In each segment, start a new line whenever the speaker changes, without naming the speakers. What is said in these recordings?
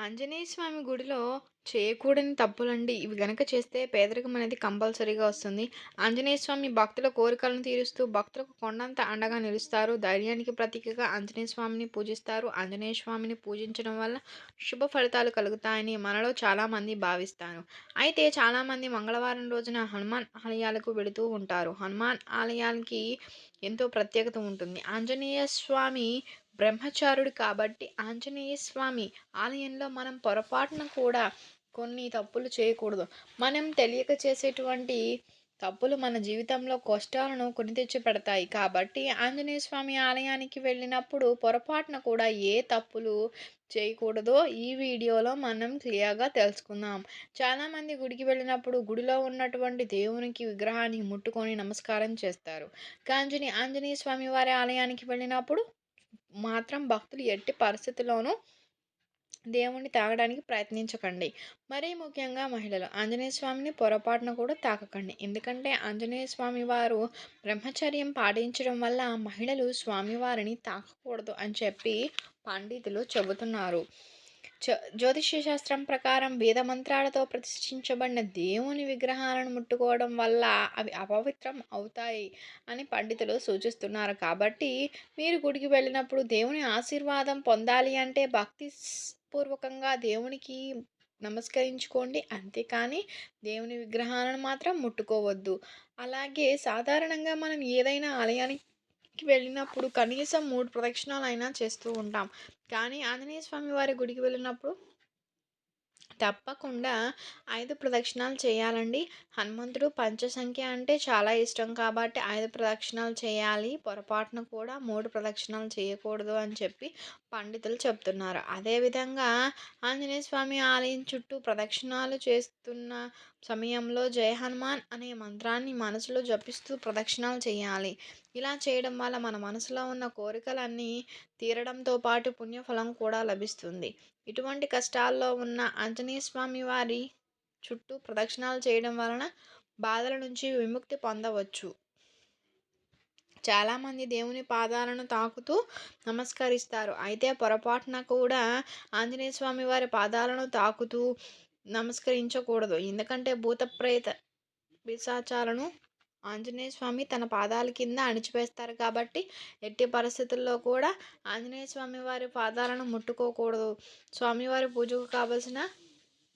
ఆంజనేయ స్వామి గుడిలో చేయకూడని తప్పులండి. ఇవి గనక చేస్తే పేదరికం అనేది కంపల్సరీగా వస్తుంది. ఆంజనేయ స్వామి భక్తుల కోరికలను తీరుస్తూ భక్తులకు కొండంత అండగా నిలుస్తారు. ధైర్యానికి ప్రతీకగా ఆంజనేయ స్వామిని పూజిస్తారు. ఆంజనేయ స్వామిని పూజించడం వల్ల శుభ ఫలితాలు కలుగుతాయని మనలో చాలామంది భావిస్తారు. అయితే చాలామంది మంగళవారం రోజున హనుమాన్ ఆలయాలకు వెళుతూ ఉంటారు. హనుమాన్ ఆలయాలకి ఎంతో ప్రత్యేకత ఉంటుంది. ఆంజనేయ స్వామి బ్రహ్మచారుడు కాబట్టి ఆంజనేయ స్వామి ఆలయంలో మనం పొరపాటున కూడా కొన్ని తప్పులు చేయకూడదు. మనం తెలియక చేసేటువంటి తప్పులు మన జీవితంలో కష్టాలను కొని తెచ్చి పెడతాయి కాబట్టి ఆంజనేయ స్వామి ఆలయానికి వెళ్ళినప్పుడు పొరపాటున కూడా ఏ తప్పులు చేయకూడదో ఈ వీడియోలో మనం క్లియర్గా తెలుసుకుందాం. చాలామంది గుడికి వెళ్ళినప్పుడు గుడిలో ఉన్నటువంటి దేవునికి విగ్రహాన్ని ముట్టుకొని నమస్కారం చేస్తారు. కాంజని ఆంజనేయ స్వామి వారి ఆలయానికి వెళ్ళినప్పుడు మాత్రం భక్తులు ఎట్టి పరిస్థితుల్లోనూ దేవుణ్ణి తాగడానికి ప్రయత్నించకండి. మరీ ముఖ్యంగా మహిళలు. ఆంజనేయ స్వామిని పొరపాటున కూడా తాకకండి. ఎందుకంటే ఆంజనేయ స్వామి వారు బ్రహ్మచర్యం పాటించడం వల్ల మహిళలు స్వామివారిని తాకకూడదు అని చెప్పి పండితులు చెబుతున్నారు. జ్యోతిష్య శాస్త్రం ప్రకారం వేద మంత్రాలతో ప్రతిష్ఠించబడిన దేవుని విగ్రహాలను ముట్టుకోవడం వల్ల అవి అపవిత్రం అవుతాయి అని పండితులు సూచిస్తున్నారు. కాబట్టి మీరు గుడికి వెళ్ళినప్పుడు దేవుని ఆశీర్వాదం పొందాలి అంటే భక్తి పూర్వకంగా దేవునికి నమస్కరించుకోండి. అంతేకాని దేవుని విగ్రహాలను మాత్రం ముట్టుకోవద్దు. అలాగే సాధారణంగా మనం ఏదైనా ఆలయానికి వెళ్ళినప్పుడు కనీసం మూడు ప్రదక్షిణాలు అయినా చేస్తూ ఉంటాం. కానీ ఆంజనేయ స్వామి వారి గుడికి వెళ్ళినప్పుడు తప్పకుండా ఐదు ప్రదక్షిణాలు చేయాలండి. హనుమంతుడు పంచసంఖ్య అంటే చాలా ఇష్టం కాబట్టి ఐదు ప్రదక్షిణాలు చేయాలి. పొరపాటున కూడా మూడు ప్రదక్షిణాలు చేయకూడదు అని చెప్పి పండితులు చెప్తున్నారు. అదేవిధంగా ఆంజనేయ స్వామి ఆలయం చుట్టూ ప్రదక్షిణాలు చేస్తున్న సమయంలో జయ హనుమాన్ అనే మంత్రాన్ని మనసులో జపిస్తూ ప్రదక్షిణాలు చేయాలి. ఇలా చేయడం వల్ల మన మనసులో ఉన్న కోరికలన్నీ తీరడంతో పాటు పుణ్యఫలం కూడా లభిస్తుంది. ఇటువంటి కష్టాల్లో ఉన్న ఆంజనేయ స్వామి వారి చుట్టూ ప్రదక్షిణాలు చేయడం వలన బాధల నుంచి విముక్తి పొందవచ్చు. చాలామంది దేవుని పాదాలను తాకుతూ నమస్కరిస్తారు. అయితే పొరపాటున కూడా ఆంజనేయ స్వామి వారి పాదాలను తాకుతూ నమస్కరించకూడదు. ఎందుకంటే భూత ప్రేత పిశాచాలను ఆంజనేయ స్వామి తన పాదాల కింద అణిచివేస్తారు కాబట్టి ఎట్టి పరిస్థితుల్లో కూడా ఆంజనేయ స్వామి వారి పాదాలను ముట్టుకోకూడదు. స్వామివారి పూజకు కావలసిన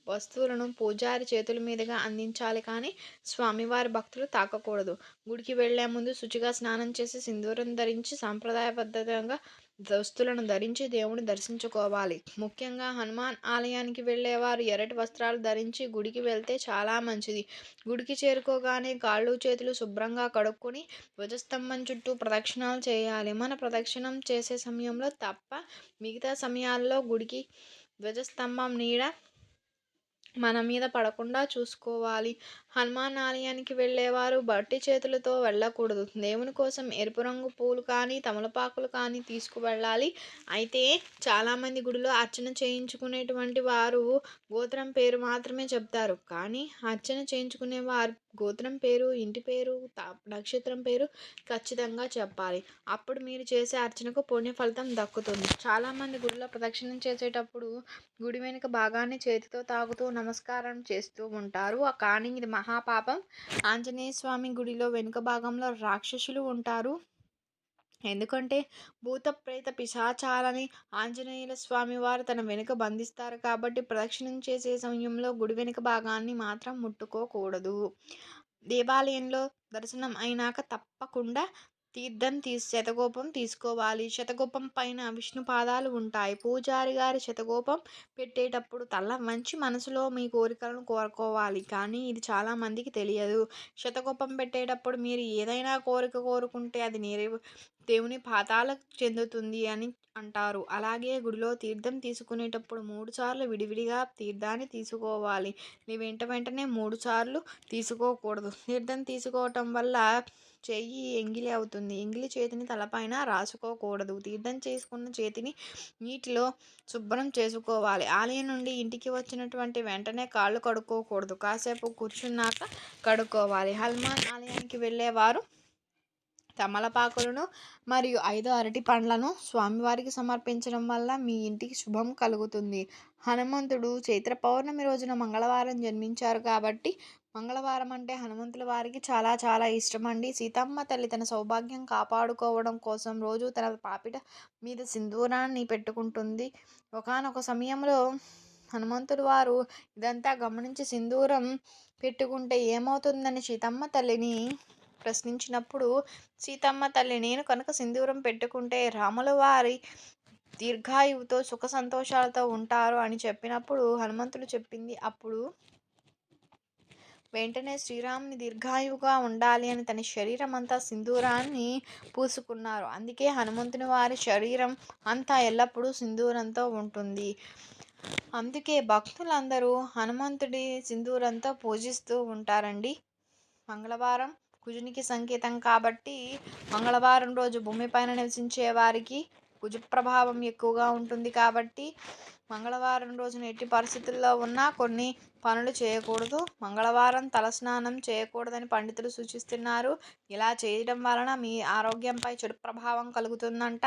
వస్తువులను పూజారి చేతుల మీదుగా అందించాలి కానీ స్వామివారి భక్తులు తాకకూడదు. గుడికి వెళ్ళే ముందు శుచిగా స్నానం చేసి సింధూరం ధరించి సాంప్రదాయబద్ధంగా దుస్తులను ధరించి దేవుని దర్శించుకోవాలి. ముఖ్యంగా హనుమాన్ ఆలయానికి వెళ్ళేవారు ఎర్రటి వస్త్రాలు ధరించి గుడికి వెళ్తే చాలా మంచిది. గుడికి చేరుకోగానే కాళ్ళు చేతులు శుభ్రంగా కడుక్కొని ధ్వజస్తంభం చుట్టూ ప్రదక్షిణాలు చేయాలి. మన ప్రదక్షిణం చేసే సమయంలో తప్ప మిగతా సమయాల్లో గుడికి ధ్వజస్తంభం నీడ మన మీద పడకుండా చూసుకోవాలి. హనుమాన్ ఆలయానికి వెళ్ళేవారు. బట్టి చేతులతో వెళ్ళకూడదు. దేవుని కోసం ఎరుపు రంగు పూలు కానీ తమలపాకులు కానీ తీసుకువెళ్ళాలి. అయితే చాలామంది గుడిలో అర్చన చేయించుకునేటువంటి వారు గోత్రం పేరు మాత్రమే చెప్తారు. కానీ అర్చన చేయించుకునే వారు గోత్రం పేరు ఇంటి పేరు నక్షత్రం పేరు ఖచ్చితంగా చెప్పాలి. అప్పుడు మీరు చేసే అర్చనకు పుణ్య ఫలితం దక్కుతుంది. చాలామంది గుడిలో ప్రదక్షిణం చేసేటప్పుడు గుడి వెనుక భాగాన్ని చేతితో తాగుతూ నమస్కారం చేస్తూ ఉంటారు. కానీ ఇది మహాపాపం. ఆంజనేయ స్వామి గుడిలో వెనుక భాగంలో రాక్షసులు ఉంటారు. ఎందుకంటే భూత ప్రేత పిశాచాలని ఆంజనేయుల స్వామి వారు తన వెనుక బంధిస్తారు కాబట్టి ప్రదక్షిణం చేసే సమయంలో గుడి వెనుక భాగాన్ని మాత్రం ముట్టుకోకూడదు. దేవాలయంలో దర్శనం అయినాక తప్పకుండా తీర్థం తీసి శతగోపం తీసుకోవాలి. శతగోపం పైన విష్ణు పాదాలు ఉంటాయి. పూజారి గారి శతగోపం పెట్టేటప్పుడు తల వంచి మనసులో మీ కోరికలను కోరుకోవాలి. కానీ ఇది చాలామందికి తెలియదు. శతగోపం పెట్టేటప్పుడు మీరు ఏదైనా కోరిక కోరుకుంటే అది నేరే దేవుని పాతాలకు చెందుతుంది అని అంటారు. అలాగే గుడిలో తీర్థం తీసుకునేటప్పుడు మూడు సార్లు విడివిడిగా తీర్థాన్ని తీసుకోవాలి. నీ వెంట వెంటనే మూడు సార్లు తీసుకోకూడదు. తీర్థం తీసుకోవటం వల్ల చెయ్యి ఎంగిలి అవుతుంది. ఎంగిలి చేతిని తలపైన రాసుకోకూడదు. తీర్థం చేసుకున్న చేతిని నీటిలో శుభ్రం చేసుకోవాలి. ఆలయం నుండి ఇంటికి వచ్చినటువంటి వెంటనే కాళ్ళు కడుక్కోకూడదు. కాసేపు కూర్చున్నాక కడుక్కోవాలి. హనుమాన్ ఆలయానికి వెళ్ళేవారు తమలపాకులను మరియు ఐదు అరటి పండ్లను స్వామివారికి సమర్పించడం వల్ల మీ ఇంటికి శుభం కలుగుతుంది. హనుమంతుడు చైత్ర పౌర్ణమి రోజున మంగళవారం జన్మించారు కాబట్టి మంగళవారం అంటే హనుమంతుల వారికి చాలా చాలా ఇష్టం అండి. సీతమ్మ తల్లి తన సౌభాగ్యం కాపాడుకోవడం కోసం రోజు తన పాపిట మీద సింధూరాన్ని పెట్టుకుంటుంది. ఒకానొక సమయంలో హనుమంతుడు వారు ఇదంతా గమనించి సింధూరం పెట్టుకుంటే ఏమవుతుందని సీతమ్మ తల్లిని ప్రశ్నించినప్పుడు సీతమ్మ తల్లి నేను కనుక సింధూరం పెట్టుకుంటే రాముల వారి దీర్ఘాయువుతో సుఖ సంతోషాలతో ఉంటారు అని చెప్పినప్పుడు హనుమంతుడు చెప్పింది. అప్పుడు వెంటనే శ్రీరాముని దీర్ఘాయువుగా ఉండాలి అని తన శరీరం అంతా సింధూరాన్ని పూసుకున్నారు. అందుకే హనుమంతుని వారి శరీరం అంతా ఎల్లప్పుడూ సింధూరంతో ఉంటుంది. అందుకే భక్తులందరూ హనుమంతుడి సింధూరంతో పూజిస్తూ ఉంటారండి. మంగళవారం. కుజునికి సంకేతం కాబట్టి మంగళవారం రోజు భూమిపైన నివసించే వారికి కుజ ప్రభావం ఎక్కువగా ఉంటుంది కాబట్టి మంగళవారం రోజున ఎట్టి పరిస్థితుల్లో ఉన్నా కొన్ని పనులు చేయకూడదు. మంగళవారం తలస్నానం చేయకూడదని పండితులు సూచిస్తున్నారు. ఇలా చేయడం వలన మీ ఆరోగ్యంపై చెడు ప్రభావం కలుగుతుందంట.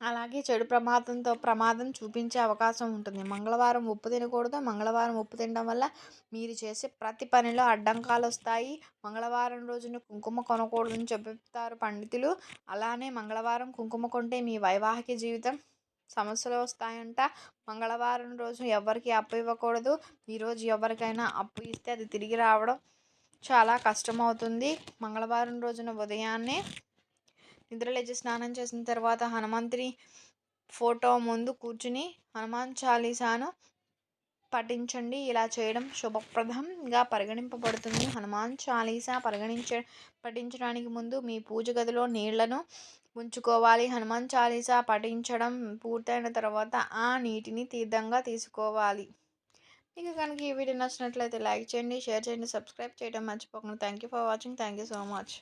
అలాగే చెడు ప్రమాదంతో ప్రమాదం చూపించే అవకాశం ఉంటుంది. మంగళవారం ఉప్పు తినకూడదు. మంగళవారం ఉప్పు తినడం వల్ల మీరు చేసే ప్రతి పనిలో అడ్డంకాలు వస్తాయి. మంగళవారం రోజున కుంకుమ కొనకూడదని చెబుతారు పండితులు. అలానే మంగళవారం కుంకుమ కొంటే మీ వైవాహిక జీవితం సమస్యలు వస్తాయంట. మంగళవారం రోజు ఎవరికి అప్పు ఇవ్వకూడదు. ఈరోజు ఎవరికైనా అప్పు ఇస్తే అది తిరిగి రావడం చాలా కష్టమవుతుంది. మంగళవారం రోజున ఉదయాన్నే నిద్రలేచి స్నానం చేసిన తర్వాత హనుమంతుడి ఫోటో ముందు కూర్చుని హనుమాన్ చాలీసాను పఠించండి. ఇలా చేయడం శుభప్రదంగా పరిగణింపబడుతుంది. హనుమాన్ చాలీసా పరిగణించ పఠించడానికి ముందు మీ పూజ గదిలో నీళ్ళను ఉంచుకోవాలి హనుమాన్ చాలీసా పఠించడం పూర్తయిన తర్వాత ఆ నీటిని తీర్థంగా తీసుకోవాలి. మీకు కనుక ఈ వీడియో నచ్చినట్లయితే లైక్ చేయండి షేర్ చేయండి సబ్స్క్రైబ్ చేయడం మర్చిపోకండి. Thank you for watching thank you so much